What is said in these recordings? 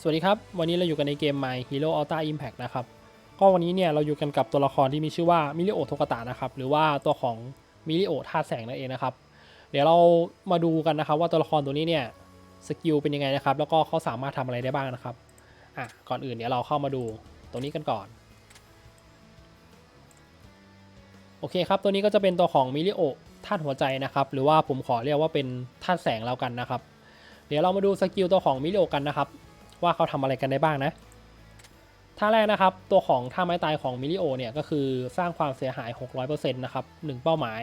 สวัสดีครับ วันนี้เราอยู่กันในเกม My Hero Ultra Impact นะครับ ก็วันนี้เนี่ยเราอยู่กันกับตัวละครที่มีชื่อว่ามิริโอโทกตะนะครับ หรือว่าตัวของมิริโอธาตุแสงนั่นเองนะครับ เดี๋ยวเรามาดูกันนะครับว่าตัวละครตัวนี้เนี่ยสกิลเป็นยังไงนะครับ แล้วก็เขาสามารถทำอะไรได้บ้างนะครับ อะ ก่อนอื่นเดี๋ยวเราเข้ามาดูตรงนี้กันก่อน โอเคครับ ตัวนี้ก็จะเป็นตัวของมิริโอธาตุหัวใจนะครับ หรือว่าผมขอเรียกว่าเป็นธาตุแสงแล้วกันนะครับ เดี๋ยวเรามาดูสกิลตัวของมิริโอกันนะครับ ว่าเขาทำอะไรกันได้บ้างนะท่าแรกนะครับ ตัวของท่าไม้ตายของมิลิโอเนี่ยก็คือสร้างความเสียหาย 600%นะครับ1เป้าหมาย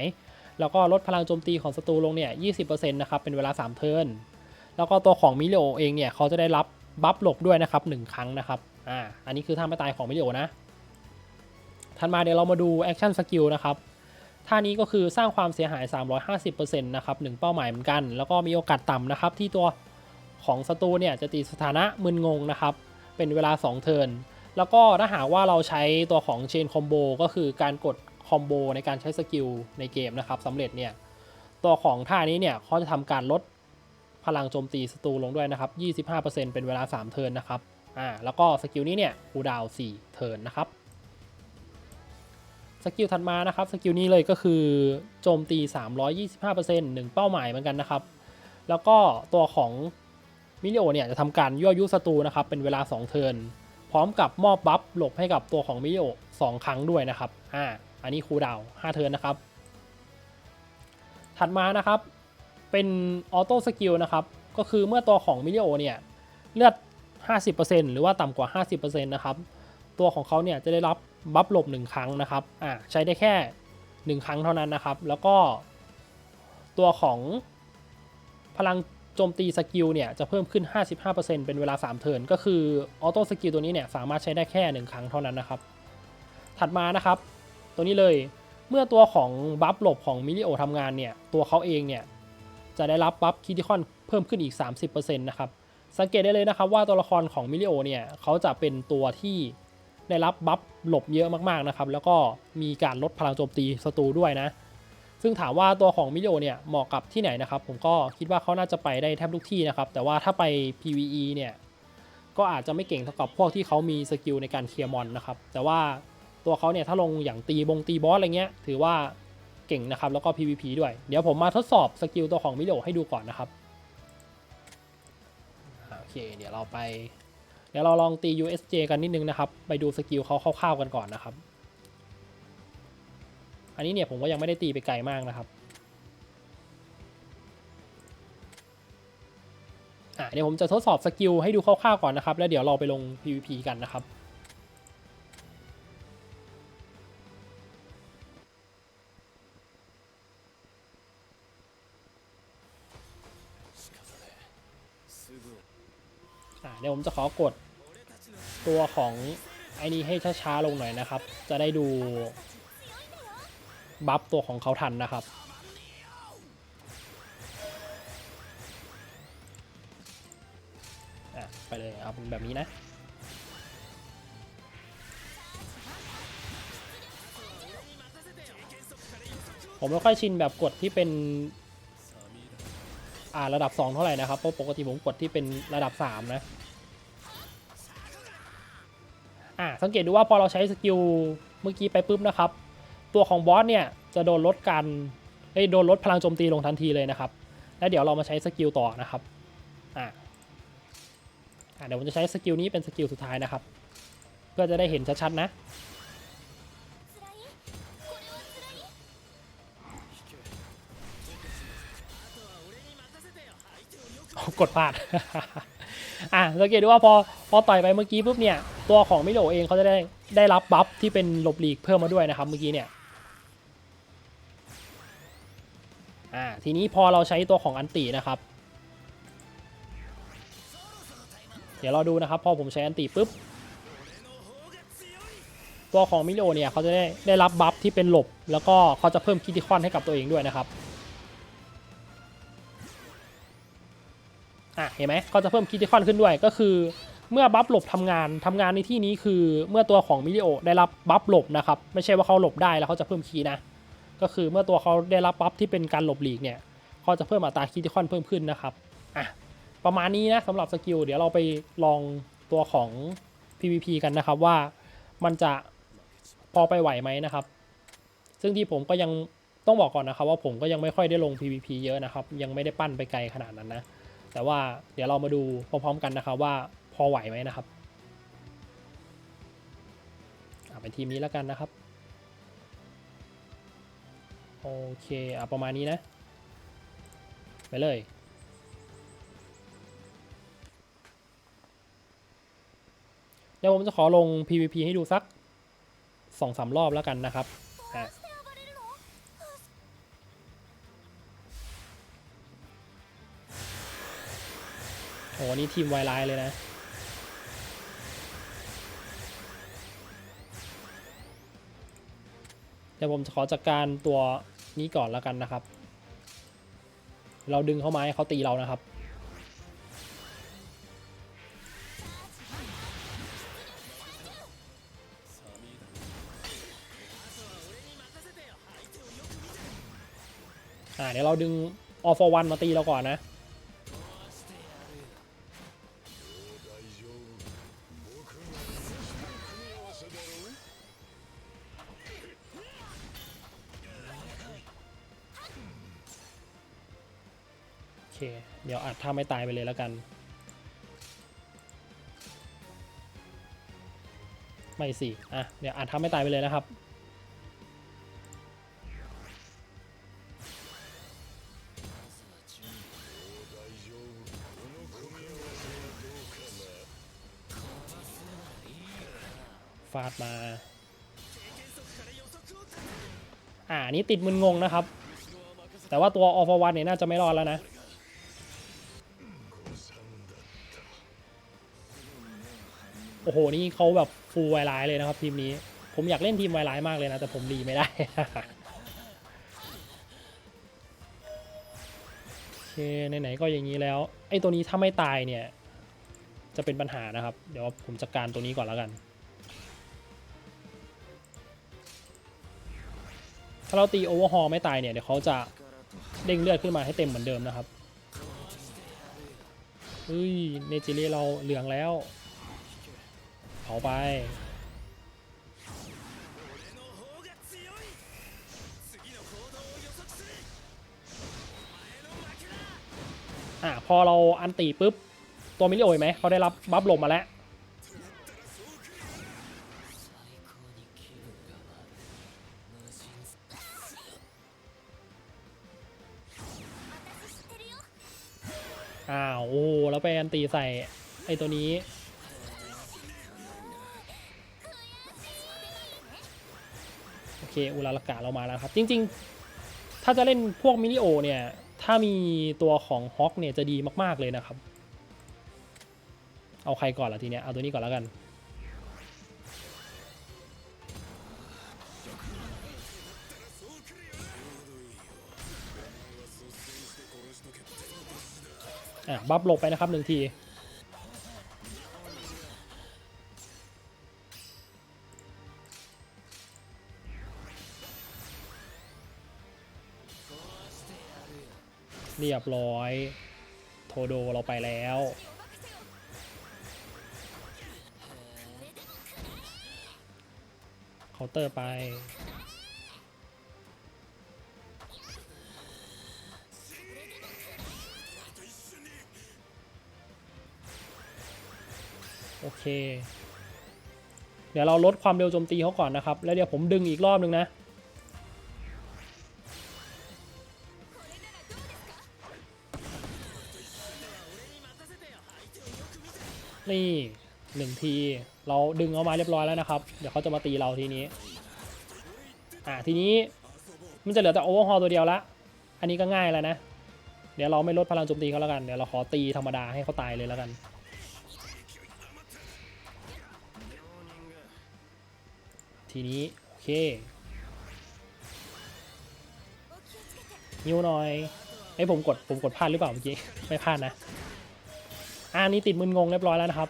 แล้วก็ลดพลังโจมตีของศัตรูลงเนี่ย 20%นะครับเป็นเวลา 3 เทิร์น แล้วก็ตัวของมิลิโอเองเนี่ยเขาจะได้รับบัฟหลบด้วยนะครับ 1 ครั้งนะครับ อ่า อันนี้คือท่าไม้ตายของมิลิโอนะ ถัดมาเดี๋ยวเรามาดูแอคชั่นสกิลนะครับ ท่านี้ก็คือสร้างความเสียหาย 350%นะครับ1เป้าหมายเหมือนกัน แล้วก็มีโอกาสต่ำนะครับที่ตัว ของศัตรูเนี่ยจะตีสถานะมึนงงนะครับ เป็นเวลา 2 เทิร์นแล้วก็ถ้าหากว่าเราใช้ตัวของเชนคอมโบก็คือการกดคอมโบในการใช้สกิลในเกมนะครับสำเร็จเนี่ยตัวของท่านี้เนี่ยเขาจะทำการลดพลังโจมตีศัตรูลงด้วยนะครับ 25%เป็นเวลา 3 เทิร์นนะครับอ่าแล้วก็สกิลนี้เนี่ยคูดาว4เทิร์นนะครับสกิลถัดมานะครับสกิลนี้เลยก็คือโจมตี 325% 1 เป้าหมายเหมือนกันนะครับ แล้วก็ตัวของ มิลิโอเนี่ยจะทำการยั่วยุศัตรูนะครับเป็นเวลา 2 เทิร์นพร้อมกับมอบบัฟหลบให้กับตัวของมิลิโอ2ครั้งด้วยนะครับอ่าอันนี้คูดาว5เทิร์นนะครับ ถัดมานะครับเป็นออโต้สกิลนะครับก็คือเมื่อตัวของมิลิโอเนี่ยเลือด 50%หรือว่าต่ำกว่า 50%นะครับตัวของเขาเนี่ยจะได้รับบัฟหลบ 1 ครั้งนะครับอ่าใช้ได้แค่ 1 ครั้งเท่านั้นนะครับ แล้วก็ตัวของพลัง โจมตีสกิลเนี่ยจะเพิ่มขึ้น 55%เป็นเวลา 3 เทิร์นก็คือออโต้สกิลตัวนี้เนี่ยสามารถใช้ได้แค่ 1 ครั้งเท่านั้นนะครับ ถัดมานะครับ ตัวนี้เลยเมื่อตัวของบัฟหลบของมิลิโอทำงานเนี่ยตัวเขาเองเนี่ยจะได้รับบัฟคิติคอนเพิ่มขึ้นอีก 30%นะครับสังเกตได้เลยนะครับว่าตัวละครของมิลิโอเนี่ยเขาจะเป็นตัวที่ได้รับบัฟหลบเยอะมากๆนะครับแล้วก็มีการลดพลังโจมตีศัตรูด้วยนะ ซึ่งถามว่าตัวของมิโอเนี่ยเหมาะกับที่ไหนนะครับ ผมก็คิดว่าเขาน่าจะไปได้แทบทุกที่นะครับ แต่ว่าถ้าไป PVE เนี่ยก็อาจจะไม่เก่งเท่ากับพวกที่เขามีสกิลในการเคลียร์มอนนะครับ แต่ว่าตัวเขาเนี่ยถ้าลงอย่างตีบงตีบอสอะไรเงี้ย ถือว่าเก่งนะครับ แล้วก็ PVP ด้วย เดี๋ยวผมมาทดสอบสกิลตัวของมิโอให้ดูก่อนนะครับโอเค เดี๋ยวเราไป เดี๋ยวเราลองตี USJ กันนิดนึงนะครับ ไปดูสกิลเขาคร่าวๆกันก่อนนะครับ อันนี้เนี่ยผมก็ยังไม่ได้ตีไปไกลมากนะครับอะเดี๋ยวผมจะทดสอบสกิลให้ดูคร่าวๆก่อนนะครับ แล้วเดี๋ยวเราไปลง PVP กันนะครับเดี๋ยวผมจะขอกดตัวของไอ้นี้ให้ช้าๆลงหน่อยนะครับ จะได้ดู บัฟตัวของเขาทันนะครับ ไปเลยเอาเป็นแบบนี้นะ ผมไม่ค่อยชินแบบกดที่เป็นอ่าระดับ 2 เท่าไหร่นะครับ เพราะปกติผมกดที่เป็นระดับ 3 นะอ่าสังเกตดูว่าพอเราใช้สกิลเมื่อกี้ไปปุ๊บนะครับ ตัวของบอสเนี่ยจะโดนลดการเอ้โดนลดพลังโจมตีลงทันทีเลยนะครับ แล้วเดี๋ยวเรามาใช้สกิลต่อนะครับอ่าอ่าเดี๋ยวผมจะใช้สกิลนี้เป็นสกิลสุดท้ายนะครับ เพื่อจะได้เห็นชัดๆนะกดพลาด อะสังเกตดูว่าพอพอต่อยไปเมื่อกี้ปุ๊บเนี่ย ตัวของมิโดเองเขาจะได้ได้รับบัฟที่เป็นหลบหลีกเพิ่มมาด้วยนะครับเมื่อกี้เนี่ย อ่าทีนี้พอเราใช้ตัวของอันตินะครับ เดี๋ยวเราดูนะครับ พอผมใช้อันติปุ๊บ ตัวของมิโดเนี่ยเขาจะได้ได้รับบัฟที่เป็นหลบ แล้วก็เขาจะเพิ่มคิติคอนให้กับตัวเองด้วยนะครับอะเห็นไหมก็จะเพิ่มคิติคอนขึ้นด้วยก็คือเมื่อบัฟหลบทำงานทำงานในที่นี้คือเมื่อตัวของมิลิโอได้รับบัฟหลบนะครับ ไม่ใช่ว่าเขาหลบได้แล้วเขาจะเพิ่มคีย์นะ ก็คือเมื่อตัวเขาได้รับบัฟที่เป็นการหลบหลีกเนี่ยเขาจะเพิ่มอัตราคิติคอนเพิ่มขึ้นนะครับอะประมาณนี้นะสำหรับสกิลเดี๋ยวเราไปลองตัวของ PVP กันนะครับว่ามันจะพอไปไหวไหมนะครับ ซึ่งที่ผมก็ยังต้องบอกก่อนนะครับ ว่าผมก็ยังไม่ค่อยได้ลง PVP เยอะนะครับ ยังไม่ได้ปั้นไปไกลขนาดนั้นนะ แต่ว่าเดี๋ยวเรามาดูพร้อมๆกันนะครับว่าพอไหวไหมนะครับอะเป็นทีมนี้แล้วกันนะครับ โอเคอะประมาณนี้นะ ไปเลย เดี๋ยวผมจะขอลง PVP ให้ดูสักสองสามรอบแล้วกันนะครับอะโอ้นี่ทีมไวไลน์เลยนะเดี๋ยวผมจะขอจัดการตัว นี้ก่อนแล้วกันนะครับ เราดึงเข้ามาให้เขาตีเรานะครับ อ่าเดี๋ยวเราดึงออฟฟอร์วันมาตีเราก่อนนะ เคเดี๋ยวอัดถ้าไม่ตายไปเลยแล้วกัน ไม่สิ อะ เดี๋ยวอัดถ้าไม่ตายไปเลยนะครับ ฟาดมา อ่านนี้ติดมึนงงนะครับ แต่ว่าตัวออฟวันเนี่ยน่าจะไม่รอดแล้วนะ โอ้โห นี่เขาแบบฟูลไวไลเลยนะครับทีมนี้ ผมอยากเล่นทีมไวไลมากเลยนะ แต่ผมรีไม่ได้ โอเค ไหนๆก็อย่างนี้แล้ว ไอ้ตัวนี้ถ้าไม่ตายเนี่ย จะเป็นปัญหานะครับ เดี๋ยวผมจัดการตัวนี้ก่อนแล้วกัน ถ้าเราตีโอเวอร์ฮอลไม่ตายเนี่ย เดี๋ยวเขาจะเด้งเลือดขึ้นมาให้เต็มเหมือนเดิมนะครับเฮ้ย เนจิเรีเราเหลืองแล้ว เผาไปอะพอเราอันตีปุ๊บ ตัวมิลิโอเห็นไหมเขาได้รับบัฟลมมาแล้วอ้าวโอ้แล้วไปอันตีใส่ไอตัวนี้ โอเคอุลาลกะเรามาแล้วครับ จริง ๆ ถ้าจะเล่นพวกมินิโอเนี่ย ถ้ามีตัวของฮอกเนี่ยจะดีมากๆเลยนะครับ เอาใครก่อนล่ะทีเนี้ยเอาตัวนี้ก่อนแล้วกันอะบัฟหลบไปนะครับหนึ่งที เรียบร้อย โทโดเราไปแล้ว เคาน์เตอร์ไป โอเค เดี๋ยวเราลดความเร็วโจมตีเขาก่อนนะครับ แล้วเดี๋ยวผมดึงอีกรอบนึงนะ นี่หนึ่งที เราดึงเอามาเรียบร้อยแล้วนะครับ เดี๋ยวเขาจะมาตีเราทีนี้ อ่าทีนี้มันจะเหลือแต่โอเวอร์ฮอลตัวเดียวละ อันนี้ก็ง่ายแล้วนะ เดี๋ยวเราไม่ลดพลังโจมตีเขาแล้วกัน เดี๋ยวเราขอตีธรรมดาให้เขาตายเลยแล้วกัน ทีนี้โอเคนิ้วหน่อยไอ้ผมกดผมกดพลาดหรือเปล่าเมื่อกี้ ไม่พลาดนะ อ่านี่ติดมึนงงเรียบร้อยแล้วนะครับ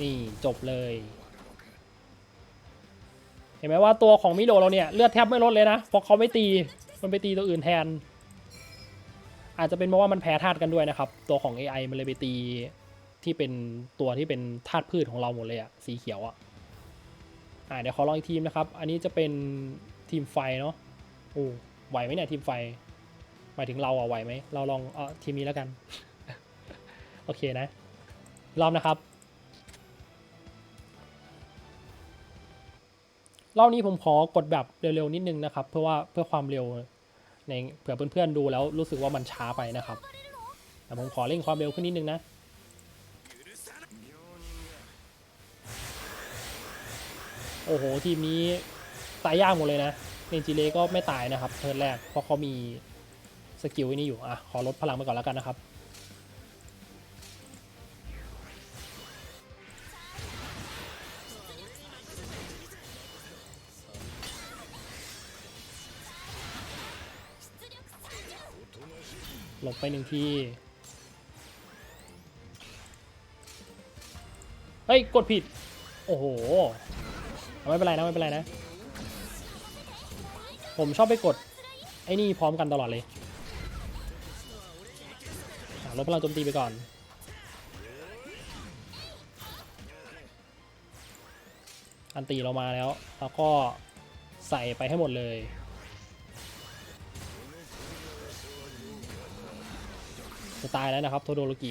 นี่จบเลย เห็นไหมว่าตัวของมิโดเราเนี่ยเลือดแทบไม่ลดเลยนะเพราะเขาไม่ตีมันไปตีตัวอื่นแทน อาจจะเป็นเพราะว่ามันแพ้ธาตุกันด้วยนะครับ ตัวของ AI มันเลยไปตีที่เป็นตัวที่เป็นธาตุพืชของเราหมดเลยอะสีเขียวอะอ่าเดี๋ยวขอลองอีกทีมนะครับ อันนี้จะเป็นทีมไฟเนาะโอ้ไหวไหมเนี่ยทีมไฟหมายถึงเราอะไหวไหมเราลองเออทีมนี้แล้วกัน โอเคนะ รอบนะครับ รอบนี้ผมขอกดแบบเร็วๆนิดนึงนะครับ เพื่อว่าเพื่อความเร็วในเผื่อเพื่อนๆดูแล้วรู้สึกว่ามันช้าไปนะครับแต่ผมขอเร่งความเร็วขึ้นนิดนึงนะโอ้โห ทีมนี้ตายยากหมดเลยนะเนจิเลก็ไม่ตายนะครับเทิร์นแรกเพราะเขามีสกิลนี่อยู่อะขอลดพลังไปก่อนแล้วกันนะครับ ลบไปหนึ่งที เฮ้ย กดผิด โอ้โห ไม่เป็นไรนะ ไม่เป็นไรนะ ผมชอบไปกด ไอ้นี่พร้อมกันตลอดเลยลดพลังโจมตีไปก่อนอันตีเรามาแล้ว แล้วก็ใส่ไปให้หมดเลย จะตายแล้วนะครับโทโดโรกิ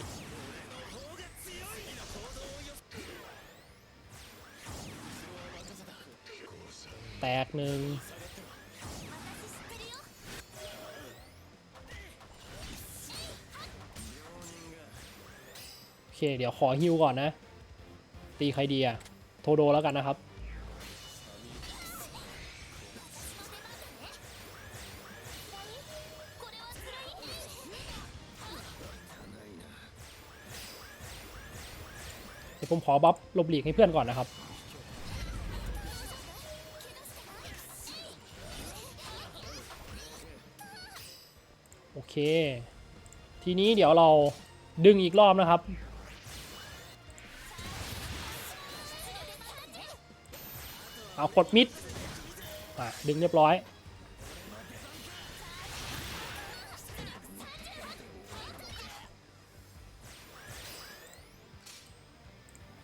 แตกหนึ่งโอเค เดี๋ยวขอฮิวก่อนนะ ตีใครดีอะโทโดแล้วกันนะครับ ดี๋ยวผมขอบัฟลบหลีกให้เพื่อนก่อนนะครับโอเค ทีนี้เดี๋ยวเราดึงอีกรอบนะครับ เอากดมิดดึงเรียบร้อย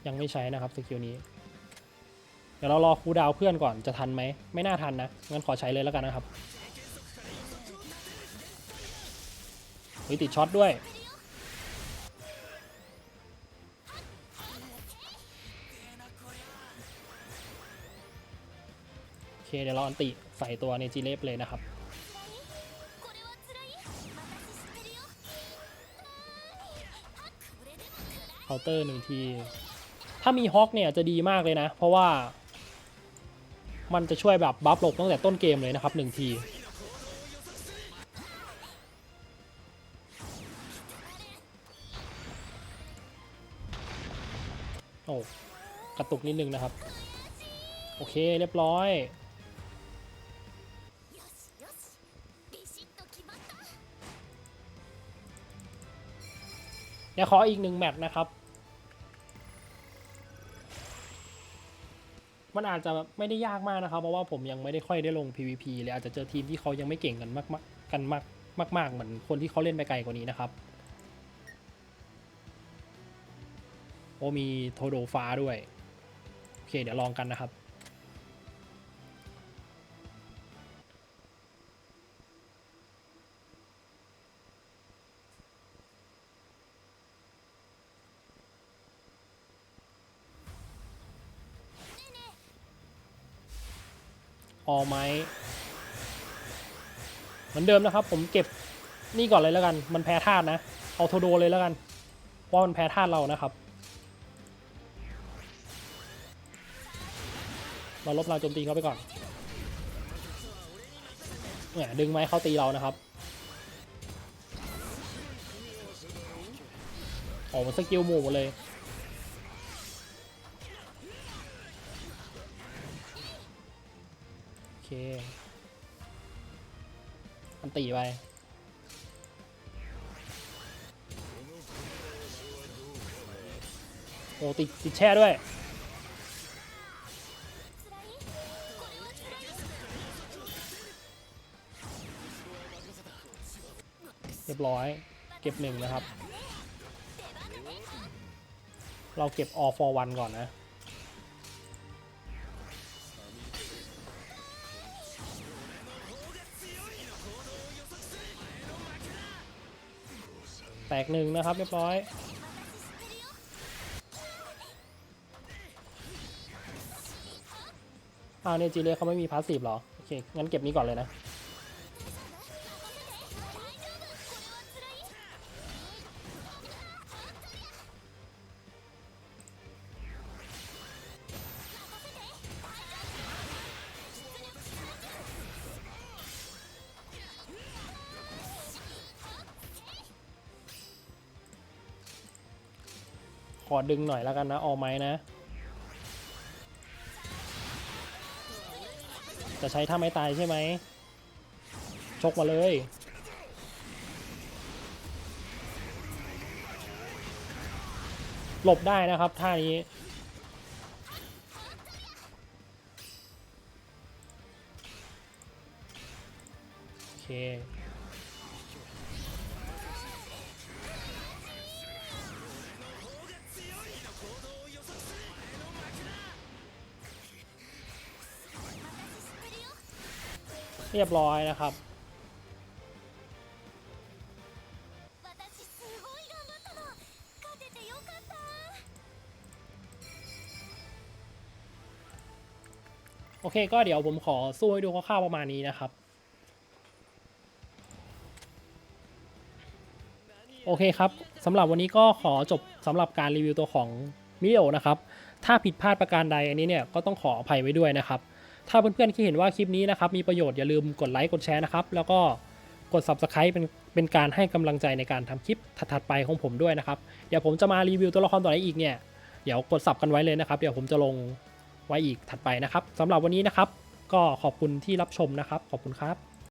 ยังไม่ใช้นะครับสกิลนี้ เดี๋ยวเรารอคูดาวเพื่อนก่อนจะทันไหม ไม่น่าทันนะ งั้นขอใช้เลยแล้วกันนะครับมีติดช็อตด้วย โอเคเดี๋ยวเราอันติใส่ตัวในจีเลฟเลยนะครับเคาน์เตอร์หนึ่งที ถ้ามีฮอคเนี่ยจะดีมากเลยนะ เพราะว่า มันจะช่วยแบบบัฟหลบตั้งแต่ต้นเกมเลยนะครับหนึ่งทีโอ้กระตุกนิดนึงนะครับ โอเคเรียบร้อยเดี๋ยวขออีกหนึ่งแมตช์นะครับ มันอาจจะไม่ได้ยากมากนะครับ เพราะว่าผมยังไม่ได้ค่อยได้ลง PVP เลยอาจจะเจอทีมที่เขายังไม่เก่งกันมากๆกันมากมากๆเหมือนคนที่เขาเล่นไปไกลกว่านี้นะครับ โอ้มีโทโดฟ้าด้วย โอเค เดี๋ยวลองกันนะครับ ออไหมเหมือนเดิมนะครับ ผมเก็บนี่ก่อนเลยแล้วกัน มันแพ้ธาตุนะ เอาโทโดเลยแล้วกันเพราะมันแพ้ธาตุเรานะครับ เราลบเราโจมตีเขาไปก่อนเนี่ยดึงไม้เข้าตีเรานะครับออกมาสกิลหมู่หมดเลย โอเคอันตีไปโอ้ติดติดแช่ด้วยเรียบร้อย เก็บหนึ่งนะครับ เราเก็บ all for one ก่อนนะ แตกหนึ่งนะครับเรียบร้อย อ้าวเนี่ยจีเรียเขาไม่มีพาสซีฟเหรอ โอเค งั้นเก็บนี้ก่อนเลยนะ อดึงหน่อยแล้วกันนะออไม้นะ จะใช้ท่าไม้ตายใช่ไหม ชกมาเลย หลบได้นะครับท่านี้โอเค เรียบร้อยนะครับ โอเคก็เดี๋ยวผมขอสู้ให้ดูคร่าวประมาณนี้นะครับ โอเคครับสำหรับวันนี้ก็ขอจบสำหรับการรีวิวตัวของมิโอนะครับ ถ้าผิดพลาดประการใดอันนี้เนี่ยก็ต้องขออภัยไว้ด้วยนะครับ ถ้าเพื่อนๆที่เห็นว่าคลิปนี้นะครับมีประโยชน์อย่าลืมกดไลค์กดแชร์นะครับแล้วก็กด Subscribe เป็นเป็นการให้กำลังใจในการทำคลิปถัดๆไปของผมด้วยนะครับเดี๋ยวผมจะมารีวิวตัวละครตัวไหนอีกเนี่ยเดี๋ยวกดสับกันไว้เลยนะครับ เดี๋ยวผมจะลงไว้อีกถัดไปนะครับสำหรับวันนี้นะครับ ก็ขอบคุณที่รับชมนะครับ ขอบคุณครับ